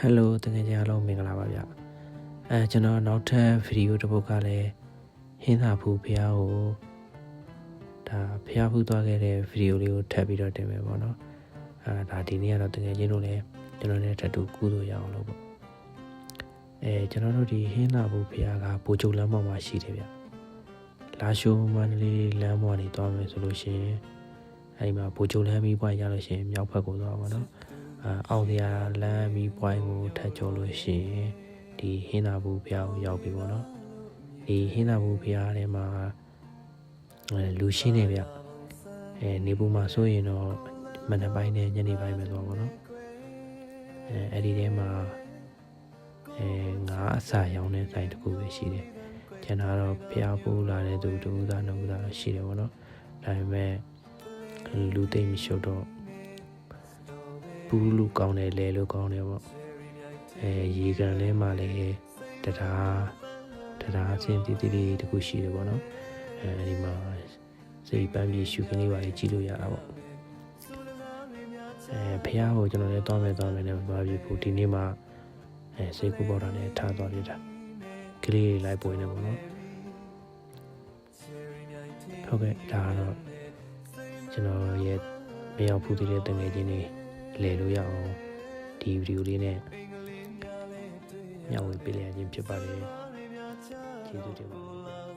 ဟယ်လိုတကယ်ကြအားလုံးမင်္ဂလာပါဗျအဲကျွန်တော်နောက်ထပ်ဗီဒီယိုတစ်ပုဒ်ကလည်းဟင်းသာဖူဖះကိုဒါဖះဖူသွားခဲ့တဲ့ဗီဒီယိုလေးကိုထပ်ပြီးတော့တင်မယ်ပေါ့နော်အဲဒါဒီနေ့ကတော့တကယ်ချင်းတို့လည်းကျွန်တော်နဲ့ထပ်တူကူးလို့ရအောင်လို့ပေါ့အဲကျွန်တော်တို့ဒီဟင်းသာဖူဖះကပိုချုပ်လမ်းပေါ်မှာရှိတယ်ဗျလာရှိုးမန္တလေးလမ်းပေါ်နေသွားမယ်ဆိုလို့ရှိရင်အဲဒီမှာပိုချုပ်လမ်းပြီးပွားရလို့ရှိရင်မြောက်ဘက်ကိုသွားပါတော့ အာအောင်စရာလမ်းမီပွိုင်းကိုထပ်ကျော်လို့ရှိရင်ဒီဟင်းသာဘူးဖျားကိုရောက်ပြီပေါ့နော်ဒီဟင်းသာဘူးဖျားထဲမှာအဲလူရှင်းနေဗျအဲနေဘူးမှာဆိုရင်တော့မနက်ပိုင်းနဲ့ညနေပိုင်းပဲသွားပေါ့နော်အဲအဲ့ဒီထဲမှာအဲငါအစာရောင်းတဲ့ဆိုင်တစ်ခုပဲရှိတယ်ကျန်တာတော့ဖျားဖို့လာတဲ့သူတူသားနှုတ်သားတော့ရှိတယ်ပေါ့နော်ဒါပေမဲ့လူသိမ့်မရှုပ်တော့ ဘူးလူကောင်းတယ်လဲလူကောင်းတယ်ပေါ့အဲရေကန်ထဲမှာလည်းတရားတရားအချင်းတီးတီးလေးတခုရှိတယ်ပေါ့နော်အဲဒီမှာစိတ်ပန်းပြေရှုခင်းလေးပါလေးကြည့်လို့ရတာပေါ့အဲဖះကိုကျွန်တော်လည်းသွားမယ်သွားမယ်နဲ့သွားပြီဖို့ဒီနေ့မှအဲစိတ်ကူပေါတာနဲ့ထားသွားပြတာကလေးလေးလိုက်ပွင့်နေပေါ့နော်ဟုတ်ကဲ့ဒါကတော့ကျွန်တော်ရဲ့မရောက်ဖူးသေးတဲ့တငယ်ချင်းတွေ လဲလို့ရအောင်ဒီဗီဒီယိုလေးနဲ့ညှဝေပေးလိုက်ခြင်းဖြစ်ပါတယ်ကျေးဇူးတင်ပါတယ်